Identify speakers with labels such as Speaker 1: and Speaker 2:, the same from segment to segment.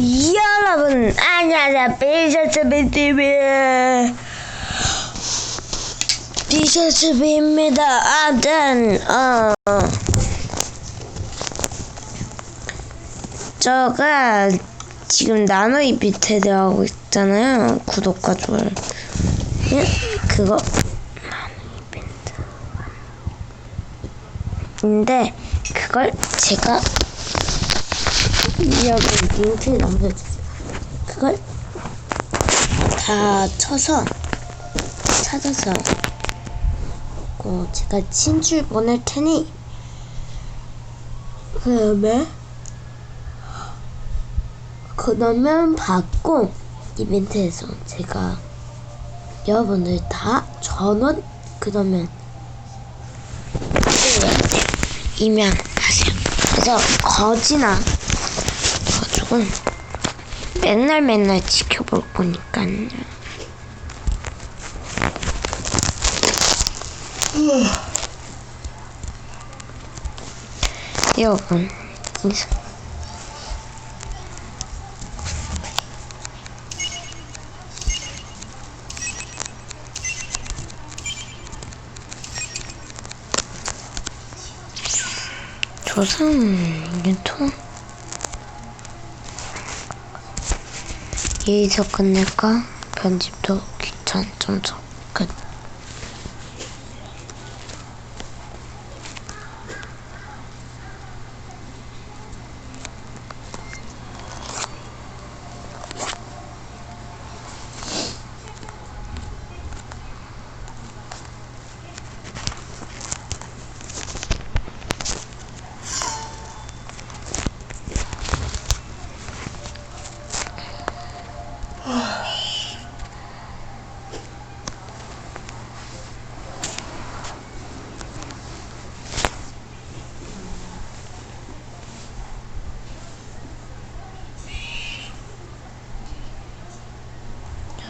Speaker 1: 여러분 안녕하세요. 비셔츠비 TV 비셔츠비입니다. 아무튼 어. 저가 지금 나노 이벤트 하고 있잖아요. 구독과 좋아요. 예? 그거. 나노 이벤트. 근데 그걸 제가 여기 링크 남겨주세요. 그걸 다 쳐서 찾아서 그 제가 친줄 보낼 테니 그 다음에 그러면 받고 이벤트에서 제가 여러분들 다 전원 그러면 임명하세요. 그래서 거지나 가족은 맨날 맨날 지켜볼 거니까요. 여러분. 조선 유튜 여기서 끝낼까? 편집도 귀찮 점점 끝.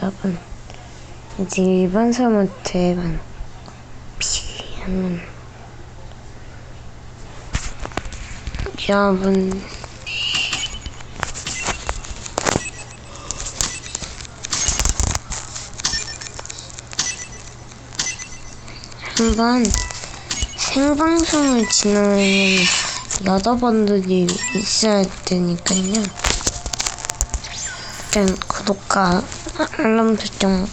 Speaker 1: 여러분, 이제 일반 사람한테만 피하면 여러분 한번 생방송을 진행하면 여러 번들이 있어야 되니까요. 일단 구독과 알람 설정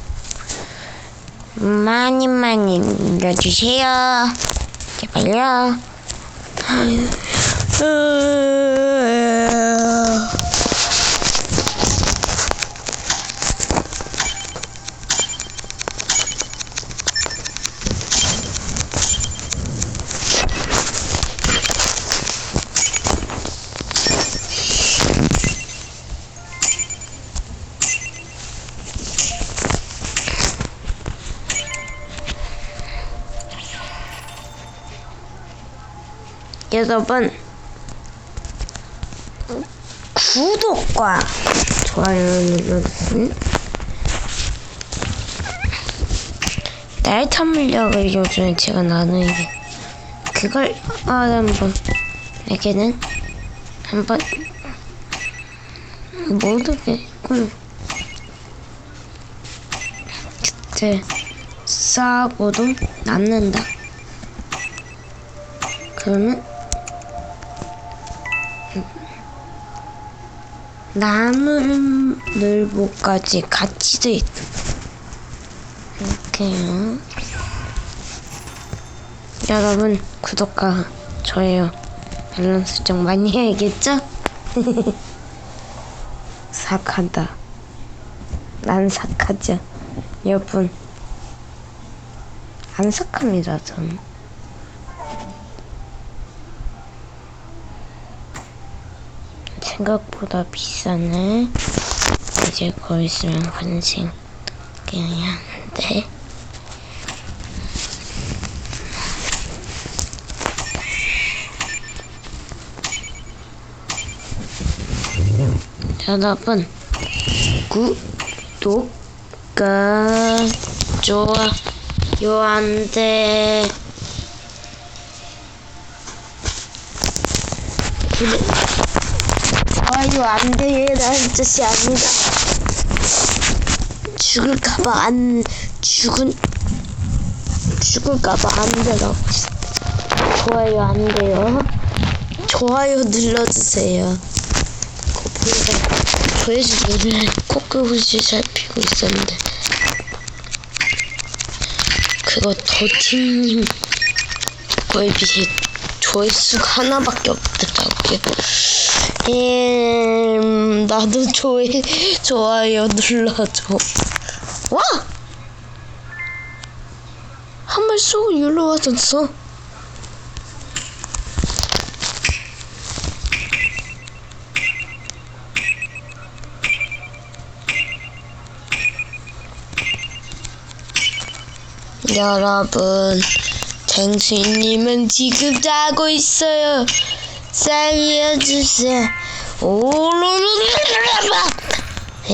Speaker 1: 많이 많이 눌러주세요. 제발요. 여러분 구독과 좋아요 눌러주세요. 날참 물력을 요즘에 제가 나누는 게 그걸 아 한번 에게는 한번 모르겠고 그때 싸고도 남는다. 그러면 나무 늘보까지 같이 돼 있어. 이렇게요. 여러분 구독과 좋아요 알람 설정 많이 해야겠죠? 삭한다. 난 삭하죠. 여러분 안 삭합니다 전. 생각보다 비싸네. 이제 거기 있으면 환생 그냥 하는데. 여러분 구독과 좋아요 안 돼. 좋아요 안 돼. 나 아저씨 아니다. 죽을까봐 안 죽은 죽을까봐 안 되라고. 좋아요 안 돼요. 좋아요 눌러주세요. 그 보니까 조회수를 코끝없이 살피고 있었는데 그거 더팀님 거에 비해 조회수가 하나밖에 없더라고요. 음, 나도 조회, 좋아요 눌러줘. 와! 한 발 쏘고 일로 와줬어. 여러분, 쟁수님은 지금 자고 있어요. 三月之时，呜噜噜噜噜噜，哎，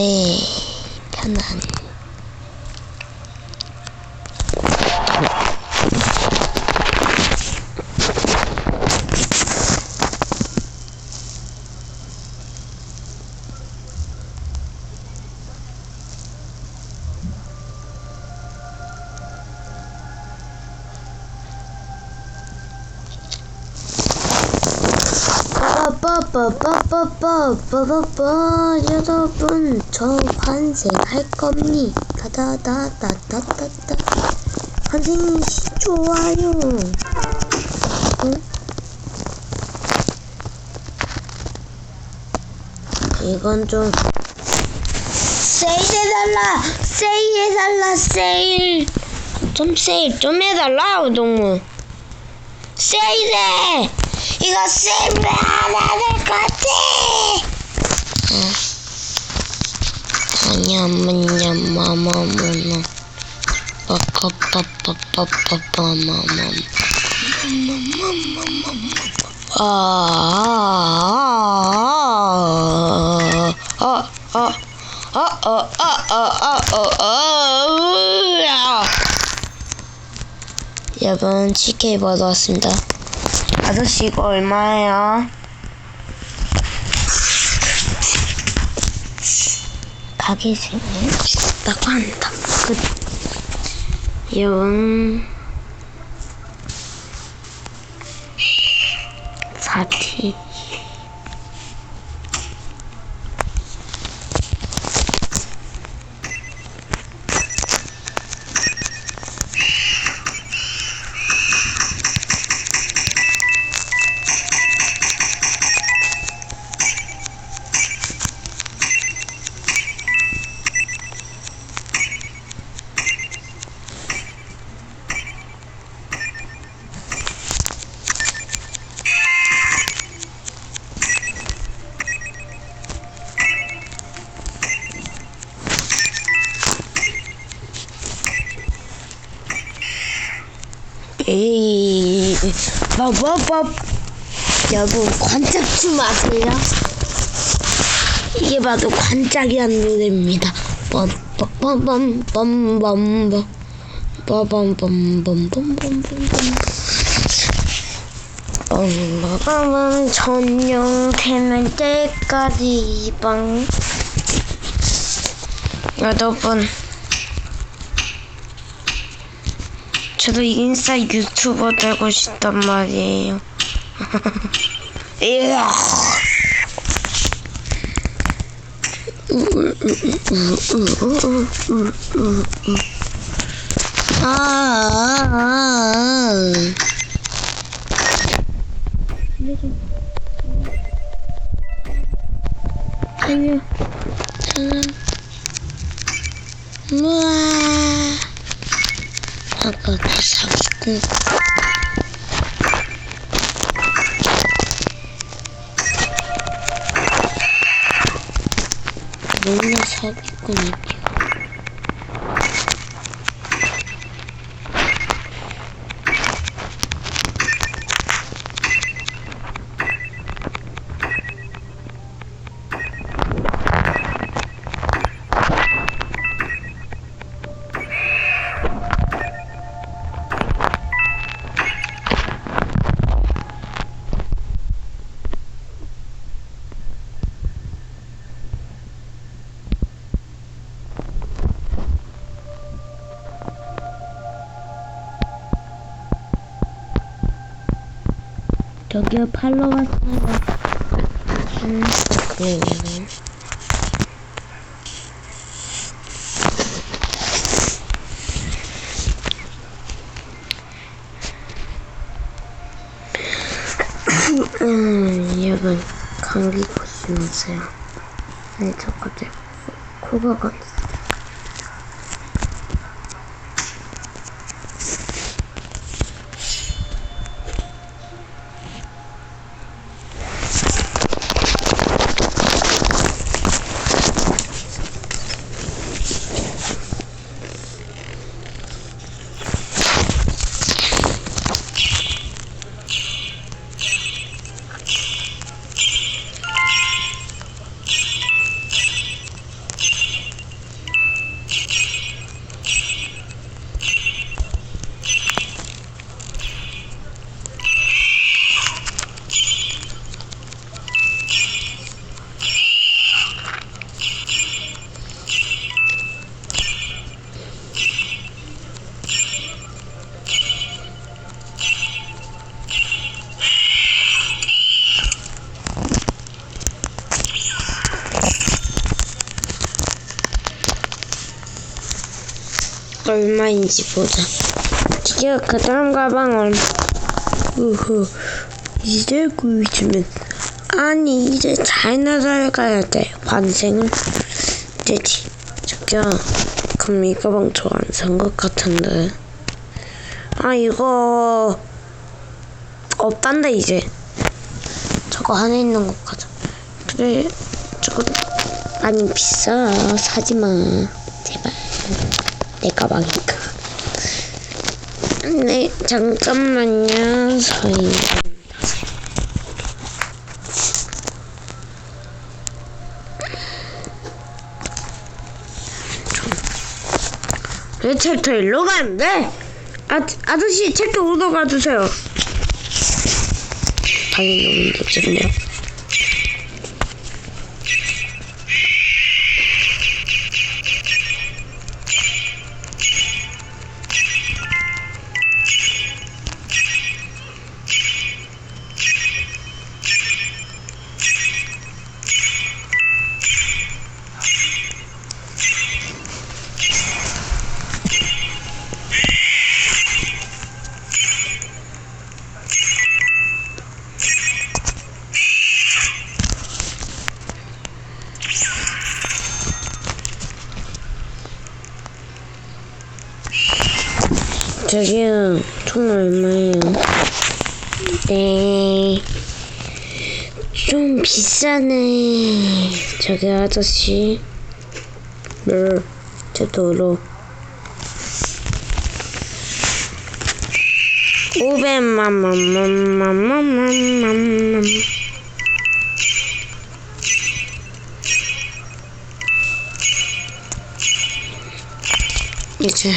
Speaker 1: 看到你。 빠빠빠빠빠 여러분 저 환생할 겁니다 다다다다다다. 환생시 좋아요. 응? 이건 좀 세일해달라 세일해달라 세일. 좀 세일 좀 해달라 너무. 세일해! 이거 세일 안 하네! 같아. 여러분 치킨 받아왔습니다. 아저씨 이거 얼마예요? 바게생을 죽었다고 한다. 끝. 영. 사티. 에이 빠빠빠 여러분 관짝지 마세요 이게 봐도 관짝이라는 노래입니다 빰빰빰빰빰빰빰 빠밤빰빰빰빰빰빰 엄마가 전용 되는 때까지 이 방 여러분 저도 인싸 유튜버 되고 싶단 말이에요. 아, 아, 아. 아니요. 저는 우와. 아까 그 49. 몰래 사기꾼이 저기요 팔로 왔어요. 음, 잠깐만요. 음, 여러분 감기 조심하세요. 네, 저 갑자기 코- 코가 가. 얼마인지 보자. 드디어 그 다음 가방은 우후. 이제 구해주면. 아니 이제 차이나다에 가야 돼. 환생을 되지. 저기요 그럼 이 가방 저 안 산 것 같은데. 아 이거 없단다 이제. 저거 안에 있는 것 같아. 그래 저거. 아니 비싸. 사지마. 제발 내 가방이니까. 네, 잠깐만요. 서희. 왜 챕터 일로 가는데? 아, 아저씨 챕터 오더 가주세요. 당연히 옮겨주네요. 저기요, 총 얼마예요? 네. 좀 비싸네. 저기 아저씨. 네, 제 도로. 500만, 만, 만, 만, 만, 만, 만, 만. 이제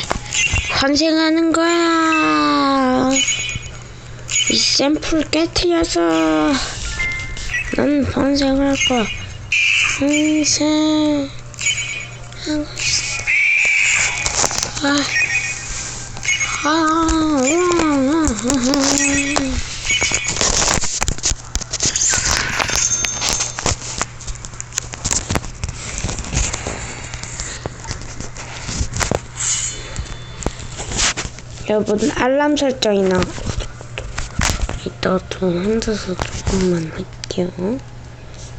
Speaker 1: 환생하는 거야. 이 샘플 깨트려서 난 환생할 거야. 환생 하고 아, 아, 아, 아. 여러분 알람 설정이나 이따 좀 혼자서 조금만 할게요.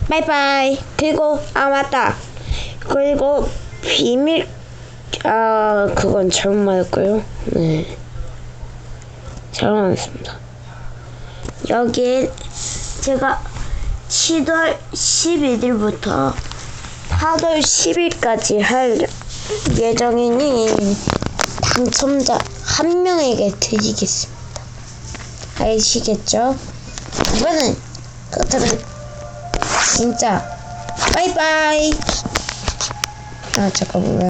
Speaker 1: 바이바이. 그리고 아 맞다. 그리고 비밀 아 그건 잘못 말했고요. 네. 잘못 말했습니다. 여기 제가 7월 11일부터 8월 10일까지 할 예정이니 당첨자 한 명에게 드리겠습니다. 아시겠죠? 이번엔 그렇다면 진짜 바이바이. 아 잠깐만.